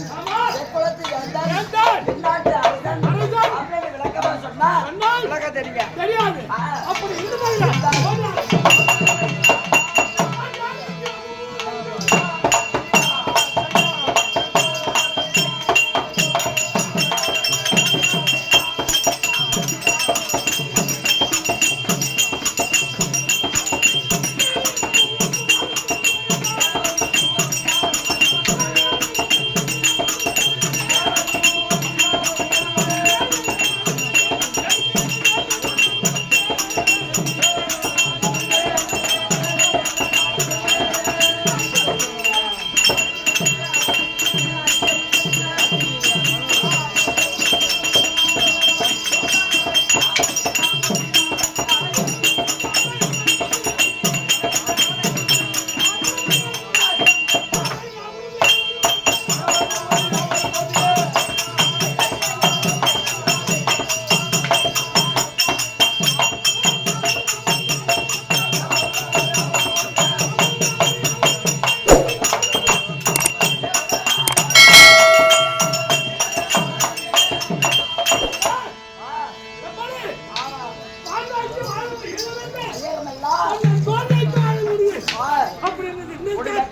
எந்நாட்டு மன்னன்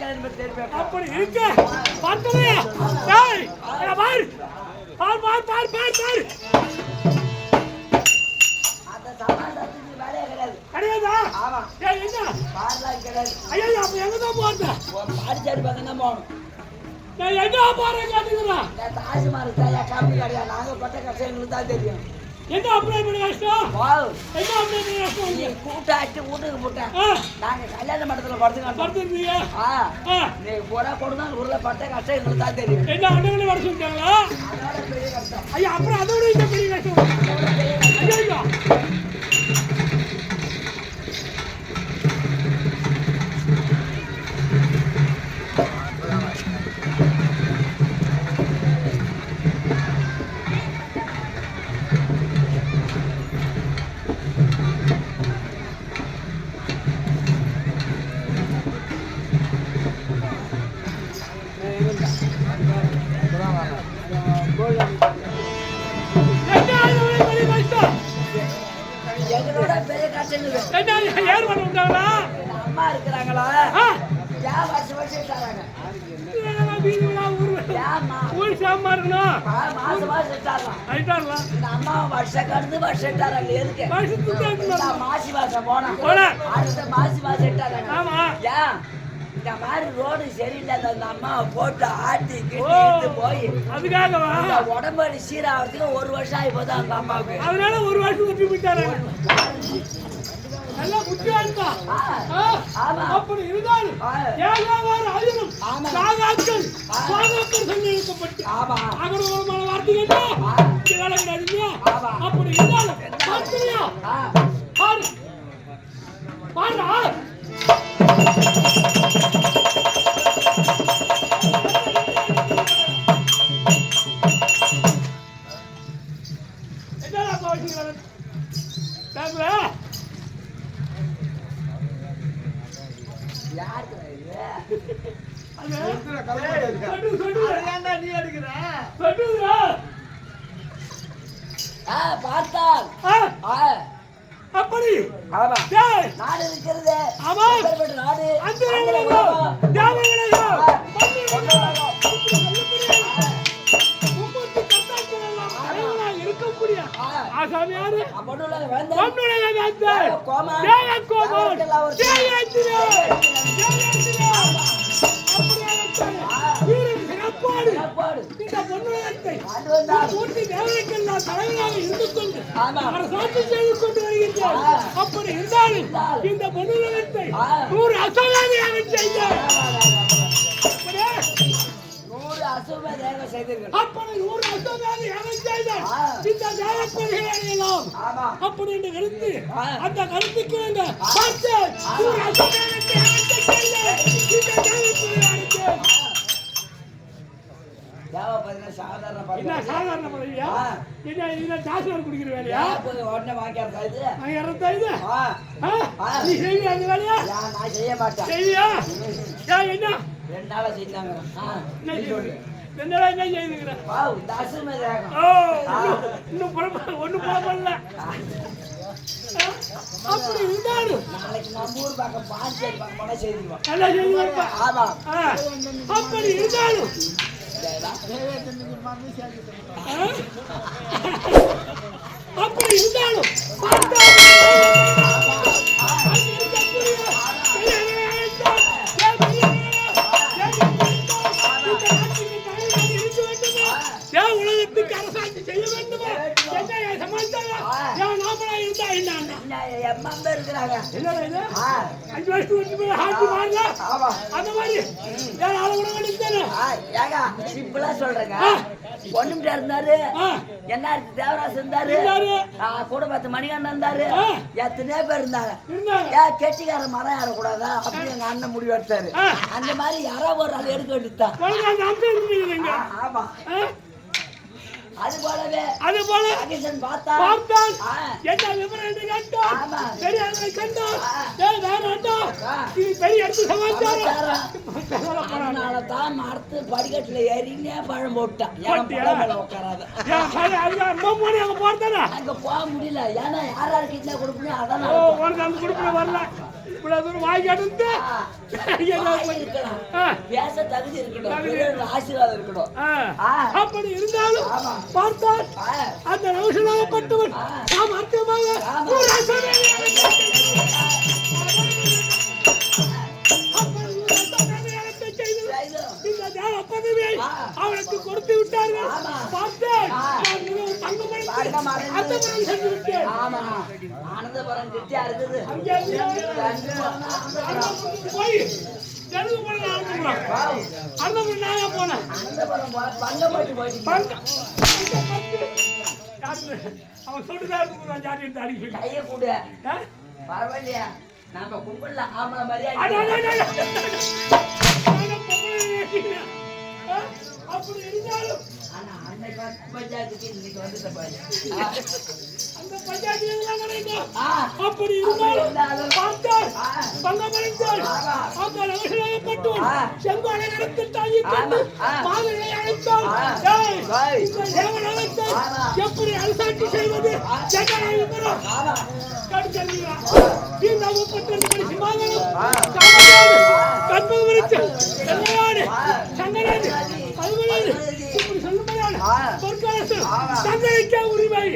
அப்படி இருக்க. பார்க்கலையா பார். பார் பார் பார் பார் பார். கிடையாதா? என்ன? ஐயா அப்ப எங்க தான் போறது பாடிச்சாடி பக்கம் தான் போகணும் நான் எங்க போறேன் கேட்டுக்கிறேன் தாஜ்மஹால் தாயா காப்பி கடையா நாங்க தெரியும். என்ன அப்ளை பண்ணி கஷ்டம் என்ன அப்ளை பண்ணி கஷ்டம் நீ கூட்டாச்சு வீட்டுக்கு போட்டேன் நாங்க கல்யாண மண்டபத்துல படுத்துக்கிட்டோம் படுத்துருந்தீங்க ஆ. ஆ. நீ போனா கொடுத்தா ஊர்ல பட்ட கஷ்டம் எங்களுக்கு தான் தெரியும். என்ன அண்ணங்களை வர சொல்லிட்டாங்களா? அதோட ஐயா அப்புறம் அதை விட இந்த பெரிய கஷ்டம். ஐயா மாசி மாசம் போனா. போனா. அடுத்த மாசி மாசம் தராங்க ஆமா. ஏன் இந்த மாதிரி ரோடு சரியில்லாத அந்த அம்மாவை போட்டு ஆட்டி கிட்டி போய் அதுக்காகவா? இந்த உடம்பு சீராகிறதுக்கு ஒரு வருஷம் ஆகி அந்த அம்மாவுக்கு. அதனால ஒரு வருஷம் ஒட்டி விட்டாரு நல்லா. அப்படி இருந்தாலும் ஆ. ஏகாவாறு அதிலும் ஆமா. சாகாக்கள் சாகாக்கள் சொல்லி இழுக்கப்பட்டு ஆமா வார்த்தை என்ன? ஆ. இது வேலை கிடையாதுங்க ஆமா. அப்படி இருந்தாலும் ஆ, பாரு. பாருடா. என்னடா கோவிச்சுக்கிறேன் பேசுற யாருக்குடா இது? அது சொல்லு சொல்லு நீ எடுக்கிற சொல்லுடா ஆ, பார்த்தால். அப்படி. நாடு இருக்கிறது. நாடு? இருக்கக்கூடிய ஆ. ஆசாமி யாரு? சிறப்போடு இந்த பொன்னுலகத்தை. மூர்த்தி தேவனுக்கெல்லாம் தலைவனாக இருந்து கொண்டு ஆமா. அவர் சாட்சி செய்து கொண்டு வருகின்றார். அப்படி இருந்தாலும். இந்த பொன்னுலகத்தை. நூறு தேவ செய்தீர்கள் அப்படி நூறு செய்தார் ஆ. இந்த ஆமா அப்படி என்று கருத்து. அந்த கருத்துக்கு பார்த்து நூறு அசலாகத்தை யாகம் செய்தார் இந்த தேவப்பொருளாருக்கு தேவ சாதாரண என்ன சாதாரண பதவியா. என்ன என்ன தாசியார் குடிக்கிற வேலையா? உடனே வாங்கிக்கிறதா இது? இறந்தா இது. நீ செய்வியா அந்த வேலையா? நான் செய்ய மாட்டேன். செய்வியா? ஏன் என்ன? ரெண்டு நாளா செஞ்சாங்க ஆ, என்ன ஓ இன்னும் புறப்பட ஒன்றும் புறப்படல? அப்படி இருந்தாலும். நாளைக்கு நம்ம ஊர் பக்கம் பாஞ்சேரி பக்கம் போனா செய்திருவோம் நல்லா செய்து வைப்பா ஆமா. அப்படி இருந்தாலும்? அப்படி இருந்தாலும் ஏன் உலகத்துக்கு அரசாட்சி செய்ய வேண்டுமா? என்ன சமாச்சாரம் ஏன் நாமளா இருந்தா என்ன என்ன, என் மம்பே இருக்கிறாங்க. என்னடா இது ஆ, அஞ்சு வருஷத்துக்கு வச்சு போய் ஹாக்கி மாறல ஆமா. அந்த மாதிரி ஏன் ஆள விட வேண்டியது ஆ, ஏங்க சிம்பிளா சொல்றேங்க. பொண்ணுகிட்ட இருந்தாரு. என்ன இருக்கு? தேவராசு இருந்தாரு. கூட பத்து மணிகண்டன் இருந்தாரு. எத்தனையோ பேர் இருந்தாங்க. ஏன் கெட்டிக்கார மரம் ஏறக்கூடாதா? அப்படி எங்க அண்ணன் முடிவு எடுத்தாரு. அந்த மாதிரி யாரோ ஒரு ஆள் எடுக்க வேண்டியதுதான். ஆமா. அது போலவே அது போல பார்த்தான். என்ன விவரம் என்று கேட்டான் ஆமா. பெரியாரை வேற வேண்டாம். இது பெரிய இடத்து சமாச்சாரம். தான் மரத்து படிக்கட்டுல ஏறினே பழம் போட்டான். உட்காராத? அங்க போக முடியல. ஏன்னா யார் யாருக்கு இட்லி கொடுக்கணும்? அதான். உனக்கு அந்த குடுப்பில் வரல. இவ்வளவு தூரம் வாங்கி அடுத்து. பேச தகுதி இருக்கணும். ஆசீர்வாதம் இருக்கணும். அப்படி இருந்தாலும். பார்த்தால். அந்த நவசனாகப்பட்டவன் நாம் அர்த்தமாக தேவ பதவியை ஆ. அவனுக்கு கொடுத்து விட்டார்கள். பார்த்தேன் சென்று விட்டேன் ஆனந்தபுரம் கிட்டியா இருக்குது? போய் தெலுங்கு போனேன்? அவன் சொல்லிதான் ஜாதி எடுத்து கைய கூட. பரவாயில்லையா? நாம கும்பிடல ஆமா மரியாதை அப்படி இருந்தாலும் அப்படி இருந்தாலும். பார்த்தால். பங்கமடைந்தால். அந்த. செங்கோலை தாங்கி கொண்டு. மாதனை அழைத்தால். எப்படி அரிசாட்சி செய்வது? கடுத்தறியா கற்பக தங்களுக்கே உரிமை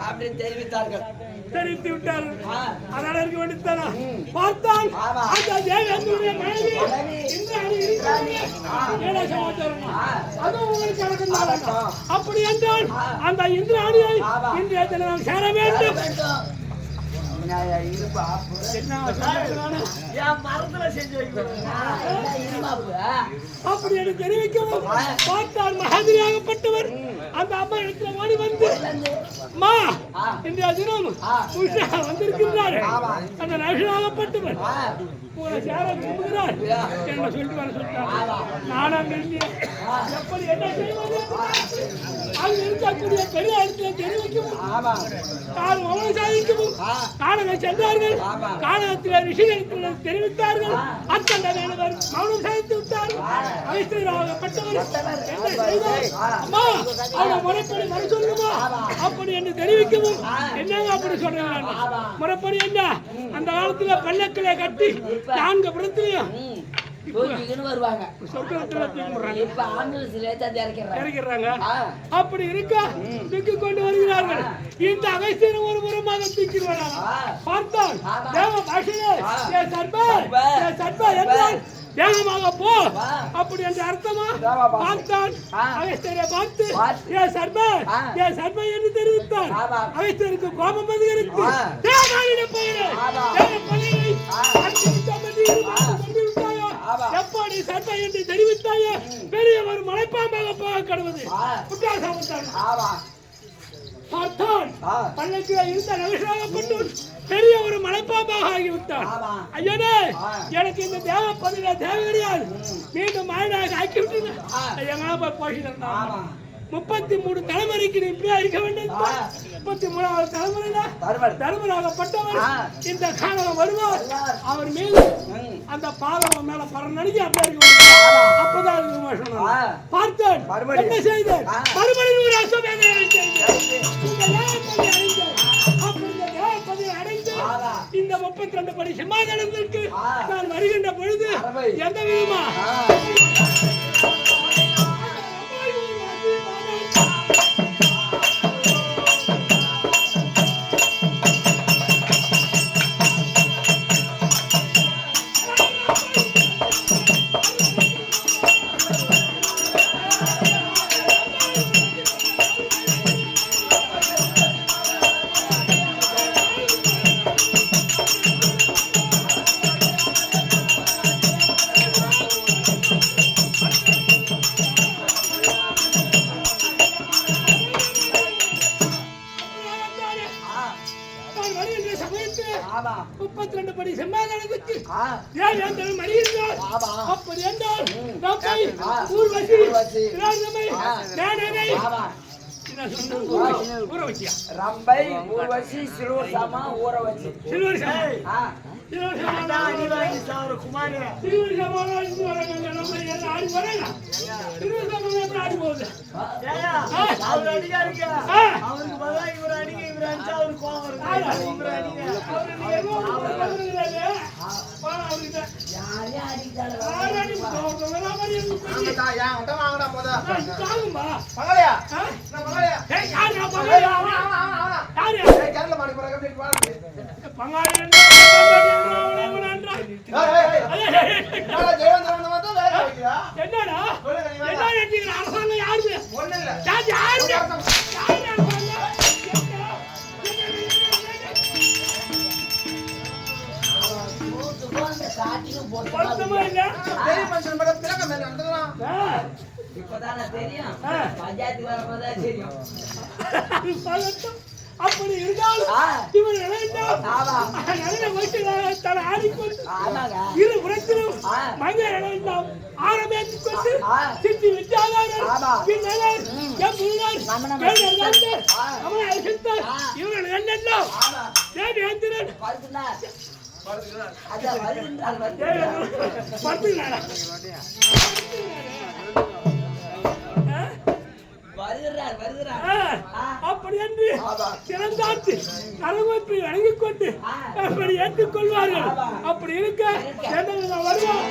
அப்படி தெரிவித்தார்கள் தெரிவித்து விட்டார்கள் அதனால இருக்க வேண்டியதானா பார்த்தால் அந்த மனைவி. இந்திராணி இருக்கிறாங்க ஏழை சமாச்சாரம் அதுவும் உங்களுக்கு அப்படி என்றால் அந்த இந்திராணியை இன்றைய தினம் சேர வேண்டும் அப்படி எனக்கு தெரிவிக்கவும் ஆ. பார்த்தால் மகாதிரியாகப்பட்டவர் அந்த அம்மா இடத்துல ஓடி வந்து மா ஆ. இன்றைய தினம் உஷா வந்திருக்கின்றார் அந்த நகராகப்பட்டவர் உங்களை சேர விரும்புகிறார் என்ன சொல்லிட்டு வர சொல்லிட்டார் ஆமா. எப்படி என்ன செய்வது அங்க இருக்கக்கூடிய பெரிய இடத்துல ஆமா கால் மௌனம் சாதிக்கவும். காணகம் சென்றார்கள். காணகத்தில் ரிஷிகளிடத்தில் தெரிவித்தார்கள் ஆ. அத்தந்த வேணுவர் மௌனம் சாதித்து விட்டார்கள் அவைஸ்தராகப்பட்டவர் பட்டவர். என்ன செய்தார் ஆ. அம்மா அவனை முறைப்படி சொல்லுமா ஆமா. அப்படி என்று தெரிவிக்கவும். என்னங்க அப்படி சொல்றாங்க. முறைப்படி என்ன அந்த காலத்துல பல்லக்கிலே கட்டி நான்கு புறத்திலையும் வருவாங்க இப்ப இறக்கிறாங்க. அப்படி இருக்க தூக்கி கொண்டு வருகிறார்கள் இந்த அகஸ்தியன் ஒரு புறமாக தூக்கி ஆமா. தேவ பாஷையே ஆ. ஏ சர்பே சர்பே. ஏ சர்பே என்றால் வேகமாக போ. அப்படி என்று அர்த்தமா. பார்த்தான் ஆ. அகஸ்தியரை பார்த்து. ஏ சர்பே ஆ. ஏ சர்பே என்று தெரிவித்தார் ஆமா. அகஸ்தியருக்கு கோபம் அதிகரித்து. தேவ பணியை சர்பை என்று தெரிவித்தாயோ பெரிய ஒரு மலைப்பாம்பாக போக கடவுது பார்த்தான். ஆ. பள்ளக்கில இருந்த நவிசாகப்பட்டு பெரிய ஒரு மலைப்பாம்பாக ஆகிவிட்டான் ஆமா. ஐயனே. எனக்கு இந்த தேவ பதில தேவை கிடையாது மீண்டும் மாயனாக ஆக்கி விட்டு ஆ. எங்கன்னா போய் முப்பத்தி மூணு தலைமுறைக்கு நீ இருக்க வேண்டியது ஆ. முப்பத்தி மூணாவது தலைமுறையில ஆ. இந்த காலம் வருவார். அவர் மீது ம். அந்த பாதம் மேல பரநடிக்க அப்படியே இருக்க வேண்டும். அப்பதான். பார்த்தேன். என்ன செய்தேன் ஒரு அசோகனை செய்தேன் இந்த முப்பத்தி ரெண்டு படி சிம்மாசனத்திற்கு ஆ. நான் வருகின்ற பொழுது. எந்த விதமா ஏன் என்று மடிகின்றார் ஆமா. அப்படி என்றால் ஆ. ஊர்வசி ஊர்வசி. ஊற வச்சியா ரம்பை ஊர்வசி சிறுவர் சபை. ஆ. சிறுவர். ஆ. அவருக்கு என்னடா? என்ன அரசாங்கம் யாருது? ஒண்ணு இல்ல யார் போட்டு பொருத்தமா இல்ல பெரிய மனுஷன் மேடம் திலக்க மேல நடந்துக்கலாம் தெரியும் பஞ்சாயத்து தெரியும் அப்படி இருந்தாலும் ஆ. இவன் நல்ல ஆடிக்கொண்டு இரு புறத்திலும் ஆ. மஞ்சள் இளைஞன் கொண்டு சித்தி வித்யாதாரர் பின்னர் நம்ம நம்ம அவன் அழைத்தார் இவர்கள் என்னென்ன தேவி எந்திரன் வருகிறார் வருகிறார் அப்படி என்று ஆமா. வணங்கிக் கொண்டு அப்படி ஏற்றுக்கொள்வார்கள் அப்படி இருக்க என்ன வருவோம்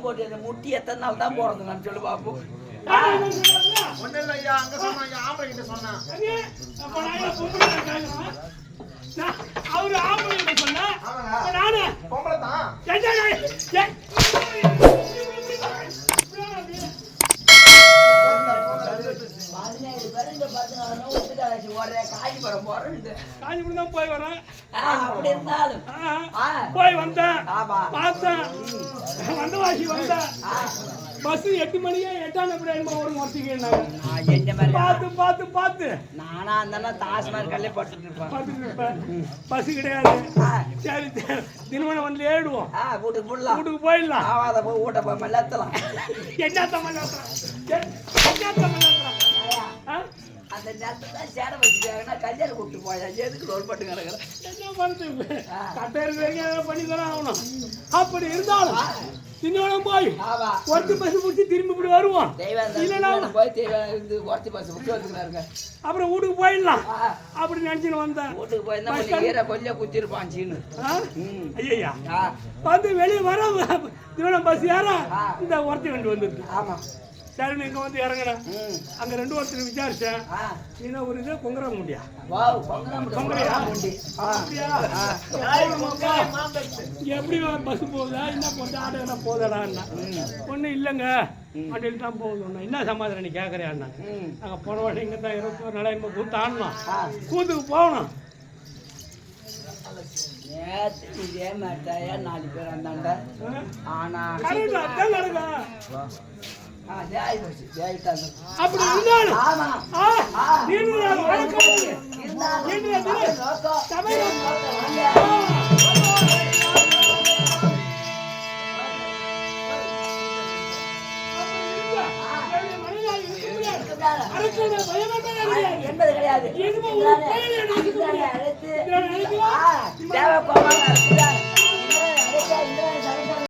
போட்டு முட்டி எத்தனை நாள் தான் போறது நான் சொல்லு பாப்போம்? ஒண்ணும் இல்ல ஐயா அங்க சொன்னா ஆம்பளை கிட்ட? நான் அவரு ஆம்பளை கிட்ட சொன்னா, நானு, பொம்பளை தான். காஞ்சிபுரம் தான் போய் வரேன். அப்படி இருந்தாலும். போய் வந்தேன். பார்த்தேன். வந்தவாசி வந்தேன். பஸ் எட்டு மணியே எட்டாம் நம்பர் என்னமோ ஒரு என்ன? மாதிரி? பார்த்து பார்த்து பார்த்து. நானா அந்த தாஸ் மாதிரி கல்லே படுத்துட்டு இருப்பேன். இருப்பேன். பஸ் கிடையாது. சரி தினமணி வந்து ஏடுவோம் வீட்டுக்கு போடலாம் வீட்டுக்கு போயிடலாம். ஆவாத போய் வீட்டை போய் மெல்லத்தலாம். என்ன தமிழ்நாட்டுறேன் என்ன தமிழ்நாட்டுறேன் அந்த நேரத்தை தான் சேர வச்சுட்டாங்கன்னா கல்யாணம் கூப்பிட்டு போயா? எதுக்கு ரோல் பட்டு கிடக்குறேன் என்ன பண்ணுறது? கட்டை இருக்கிற வரைக்கும் ஏதாவது பண்ணி தானே ஆகணும். அப்படி இருந்தாலும் போய் ஒருத்தி பஸ் முடிச்சு திரும்பி இப்படி வருவோம் இல்லைன்னா போய் ஒருத்தி பஸ் வந்துக்கிறாருங்க. அப்புறம் வீட்டுக்கு போயிடலாம். அப்படி நினச்சின்னு வந்தேன். வீட்டுக்கு போயிருந்தா ஈர கொஞ்சம் குத்திருப்பான் சீனு. ஐயா வந்து வெளியே வர திருவண்ணம் பஸ் ஏற. இந்த ஒருத்தி வண்டி வந்துருக்கு. ஆமா. சரி இங்க வந்து இறங்குறேன் ம். அங்க ரெண்டு ஒருத்தர் விசாரிச்சேன். என்ன ஒரு இது கொங்குற முடியா அப்படியா. இங்க எப்படி பஸ் போகுதா? என்ன போட்டு ஆட்டோ என்ன போகுதாடா ஒன்றும் இல்லைங்க. வண்டியில் தான் போகுது என்ன சமாதானம் நீ கேட்குறியா ம். நாங்கள் போன வருஷம் இங்கே தான் இருபத்தோரு நாளாயிரம் கூத்து ஆடணும். கூத்துக்கு போகணும். நேத்து இதே மாட்டாயா நாலு பேர் வந்தாண்ட ஆனா அப்படி இருந்தாலும் வழக்கம்? என்பது கிடையாது. அழைத்து இந்திராணி